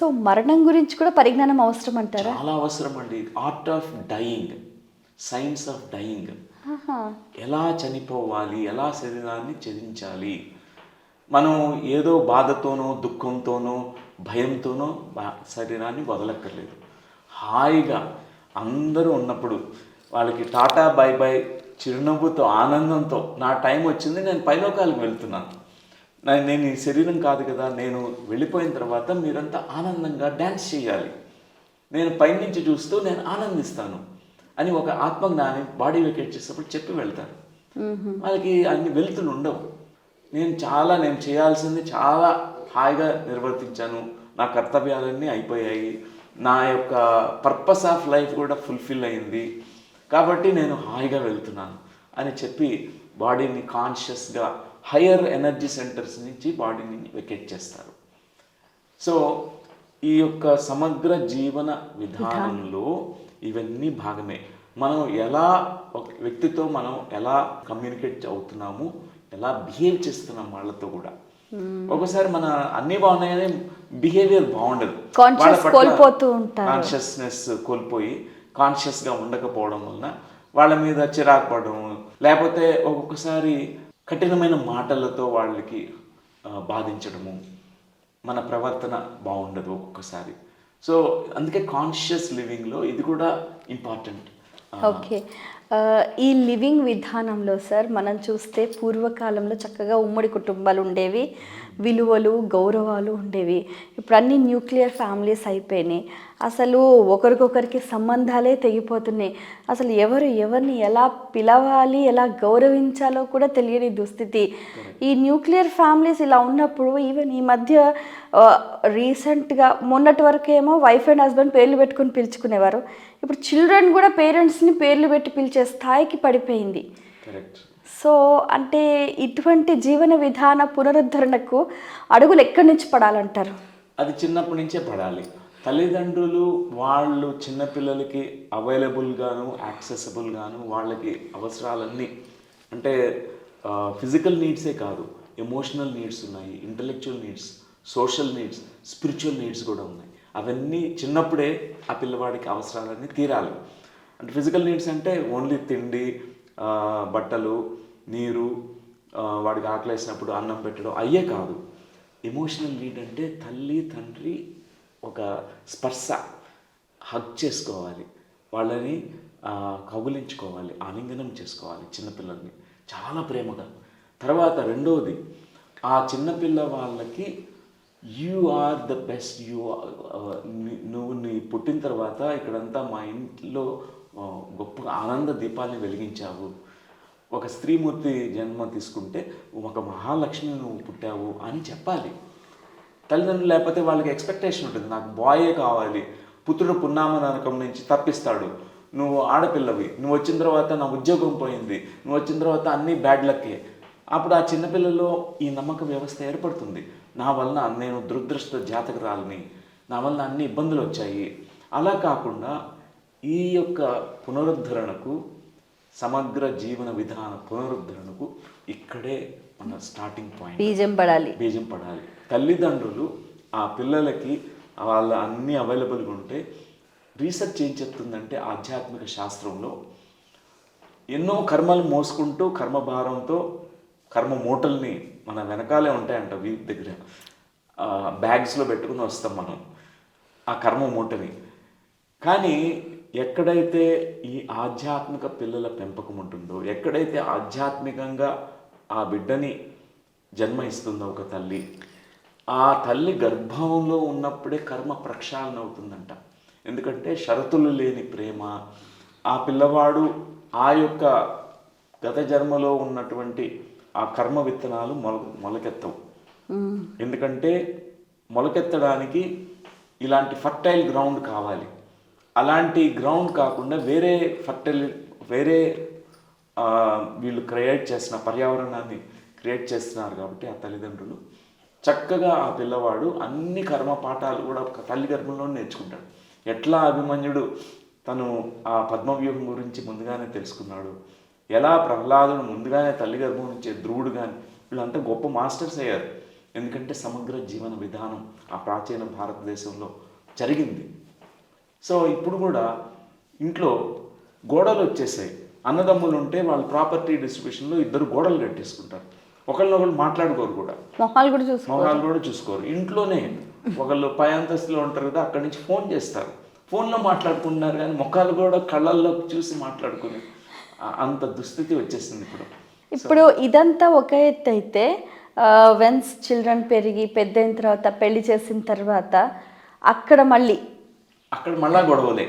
So మరణం గురించి కూడా పరిజ్ఞానం అవసరం అంటారా? చాలా అవసరం అండి. Art of dying science of dying. ఎలా చనిపోవాలి? ఎలా శరీరాన్ని ఛేదించాలి? మనం ఏదో బాధతోనో దుఃఖంతోనో భయంతోనో శరీరాన్ని వదలక్కర్లేదు. హాయిగా అందరూ ఉన్నప్పుడు వాళ్ళకి టాటా బై బై చిరునవ్వుతో ఆనందంతో నా టైం వచ్చింది నేను పైలోకాలకు వెళ్తున్నాను. నేను ఈ శరీరం కాదు కదా నేను వెళ్ళిపోయిన తర్వాత మీరంతా ఆనందంగా డ్యాన్స్ చేయాలి. నేను పైనుంచి చూస్తూ నేను ఆనందిస్తాను అని ఒక ఆత్మజ్ఞాని బాడీ వెకేట్ చేసేటప్పుడు చెప్పి వెళ్తారు. వాళ్ళకి అన్ని వెళ్తులు ఉండవు. నేను చాలా నేను చేయాల్సింది చాలా హాయిగా నిర్వర్తించాను. నా కర్తవ్యాలన్నీ అయిపోయాయి. నా యొక్క పర్పస్ ఆఫ్ లైఫ్ కూడా ఫుల్ఫిల్ అయింది. కాబట్టి నేను హాయిగా వెళ్తున్నాను. అని చెప్పి బాడీని కాన్షియస్గా హయ్యర్ ఎనర్జీ సెంటర్స్ నుంచి బాడీని వెకేట్ చేస్తారు. సో ఈ యొక్క సమగ్ర జీవన విధానంలో ఇవన్నీ భాగమే. మనం ఎలా ఒక వ్యక్తితో మనం ఎలా కమ్యూనికేట్ అవుతున్నాము ఎలా బిహేవ్ చేస్తున్నాం వాళ్ళతో కూడా. ఒకసారి మన అన్ని బాగున్నాయని బిహేవియర్ బాగుండదు. కోల్పోతూ ఉంటారు. కాన్షియస్నెస్ కోల్పోయి కాన్షియస్గా ఉండకపోవడం వలన వాళ్ళ మీద చిరాకు పడడం లేకపోతే ఒక్కొక్కసారి కఠినమైన మాటలతో వాళ్ళకి బాధించడము మన ప్రవర్తన బాగుండదు ఒక్కొక్కసారి. సో అందుకే కాన్షియస్ లివింగ్లో ఇది కూడా ఇంపార్టెంట్ ఓకే. ఈ లివింగ్ విధానంలో సార్ మనం చూస్తే పూర్వకాలంలో చక్కగా ఉమ్మడి కుటుంబాలు ఉండేవి విలువలు గౌరవాలు ఉండేవి. ఇప్పుడు అన్ని న్యూక్లియర్ ఫ్యామిలీస్ అయిపోయినాయి. అసలు ఒకరికొకరికి సంబంధాలే తెగిపోతున్నాయి. అసలు ఎవరు ఎవరిని ఎలా పిలవాలి ఎలా గౌరవించాలో కూడా తెలియని దుస్థితి. ఈ న్యూక్లియర్ ఫ్యామిలీస్ ఇలా ఉన్నప్పుడు ఈవెన్ ఈ మధ్య రీసెంట్గా మొన్నటి వరకు ఏమో వైఫ్ అండ్ హస్బెండ్ పేర్లు పెట్టుకుని పిలుచుకునేవారు. ఇప్పుడు చిల్డ్రన్ కూడా పేరెంట్స్ని పేర్లు పెట్టి పిలిచే స్థాయికి పడిపోయింది. కరెక్ట్ సో అంటే ఇటువంటి జీవన విధాన పునరుద్ధరణకు అడుగులు ఎక్కడి నుంచి పడాలంటారు? అది చిన్నప్పటి నుంచే పడాలి. తల్లిదండ్రులు వాళ్ళు చిన్నపిల్లలకి అవైలబుల్గాను యాక్సెసబుల్గాను వాళ్ళకి అవసరాలన్నీ అంటే ఫిజికల్ నీడ్సే కాదు. ఎమోషనల్ నీడ్స్ ఉన్నాయి intellectual needs social needs spiritual needs కూడా ఉన్నాయి. అవన్నీ చిన్నప్పుడే ఆ పిల్లవాడికి అవసరాలన్నీ తీరాలి. అంటే ఫిజికల్ నీడ్స్ అంటే ఓన్లీ తిండి బట్టలు నీరు వాడికి ఆకలేసినప్పుడు అన్నం పెట్టడం అయ్యే కాదు. ఎమోషనల్ నీడ్ అంటే తల్లి తండ్రి ఒక స్పర్శ హగ్ చేసుకోవాలి. వాళ్ళని కౌగులించుకోవాలి ఆలింగనం చేసుకోవాలి చిన్నపిల్లల్ని. చాలా ప్రేమగా. తర్వాత రెండవది ఆ చిన్నపిల్ల వాళ్ళకి you are the best you నువ్వు నీ పుట్టిన తర్వాత ఇక్కడంతా మా ఇంట్లో గొప్ప ఆనంద దీపాన్ని వెలిగించావు. ఒక స్త్రీమూర్తి జన్మ తీసుకుంటే ఒక మహాలక్ష్మి నువ్వు పుట్టావు అని చెప్పాలి. తల్లిదండ్రులు లేకపోతే వాళ్ళకి ఎక్స్పెక్టేషన్ ఉంటుంది. నాకు బాయే కావాలి. పుత్రుడు పున్నామ నరకం నుంచి తప్పిస్తాడు. నువ్వు ఆడపిల్లవి. నువ్వు వచ్చిన తర్వాత నా ఉద్యోగం పోయింది. నువ్వు వచ్చిన తర్వాత అన్నీ బ్యాడ్ లక్కే అప్పుడు ఆ చిన్నపిల్లల్లో ఈ నమ్మక వ్యవస్థ ఏర్పడుతుంది. నా వలన నేను దురదృష్ట జాతకురాలని నా వలన అన్ని ఇబ్బందులు వచ్చాయి. అలా కాకుండా ఈ యొక్క పునరుద్ధరణకు సమగ్ర జీవన విధాన పునరుద్ధరణకు ఇక్కడే మన స్టార్టింగ్ పాయింట్ బీజం పడాలి. బీజం పడాలి. తల్లిదండ్రులు ఆ పిల్లలకి వాళ్ళ అన్నీ అవైలబుల్గా ఉంటే రీసెర్చ్ ఏం చెప్తుందంటే ఆధ్యాత్మిక శాస్త్రంలో ఎన్నో కర్మలు మోసుకుంటూ కర్మభారంతో కర్మ మూటల్ని మన వెనకాలే ఉంటాయంట వీప్ దగ్గర. బ్యాగ్స్లో పెట్టుకుని వస్తాం మనం. ఆ కర్మ మూటని. కానీ ఎక్కడైతే ఈ ఆధ్యాత్మిక పిల్లల పెంపకం ఉంటుందో ఎక్కడైతే ఆధ్యాత్మికంగా ఆ బిడ్డని జన్మ ఇస్తుందో ఒక తల్లి ఆ తల్లి గర్భంలో ఉన్నప్పుడే కర్మ ప్రక్షాళన అవుతుందంట. ఎందుకంటే షరతులు లేని ప్రేమ ఆ పిల్లవాడు ఆ యొక్క గత జన్మలో ఉన్నటువంటి ఆ కర్మ విత్తనాలు మొల మొలకెత్తవు. ఎందుకంటే మొలకెత్తడానికి ఇలాంటి ఫర్టైల్ గ్రౌండ్ కావాలి. అలాంటి గ్రౌండ్ కాకుండా వేరే ఫర్టైల్ వేరే వీళ్ళు క్రియేట్ చేసిన పర్యావరణాన్ని క్రియేట్ చేస్తున్నారు కాబట్టి ఆ తల్లిదండ్రులు చక్కగా ఆ పిల్లవాడు అన్ని కర్మ పాఠాలు కూడా తల్లి గర్భంలో నేర్చుకుంటాడు. ఎట్లా అభిమన్యుడు తను ఆ పద్మవ్యూహం గురించి ముందుగానే తెలుసుకున్నాడు. ఎలా ప్రహ్లాదుడు ముందుగానే తల్లి గర్భం నుంచి ధ్రువుడు కానీ వీళ్ళంతా గొప్ప మాస్టర్స్ అయ్యారు. ఎందుకంటే సమగ్ర జీవన విధానం ఆ ప్రాచీన భారతదేశంలో జరిగింది. సో ఇప్పుడు కూడా ఇంట్లో గోడలు వచ్చేసాయి. అన్నదమ్ములు ఉంటే వాళ్ళ ప్రాపర్టీ డిస్ట్రిబ్యూషన్లో ఇద్దరు గోడలు కట్టేసుకుంటారు. ఒకళ్ళనొకళ్ళు మాట్లాడుకోరు కూడా. మొహాలు కూడా చూసుకో మొహాలు కూడా చూసుకోరు. ఇంట్లోనే ఒకళ్ళు పై అంతస్తులో ఉంటారు కదా అక్కడి నుంచి ఫోన్ చేస్తారు. ఫోన్లో మాట్లాడుకుంటున్నారు కానీ ముఖాలు కూడా కళ్ళల్లో చూసి మాట్లాడుకుని అంత దుస్థితి వచ్చేసింది ఇప్పుడు. ఇప్పుడు ఇదంతా ఒక ఎత్తు అయితే వెన్స్ చిల్డ్రన్ పెరిగి పెద్ద అయిన తర్వాత పెళ్ళి చేసిన తర్వాత అక్కడ మళ్ళీ అక్కడ మళ్ళా గొడవలే.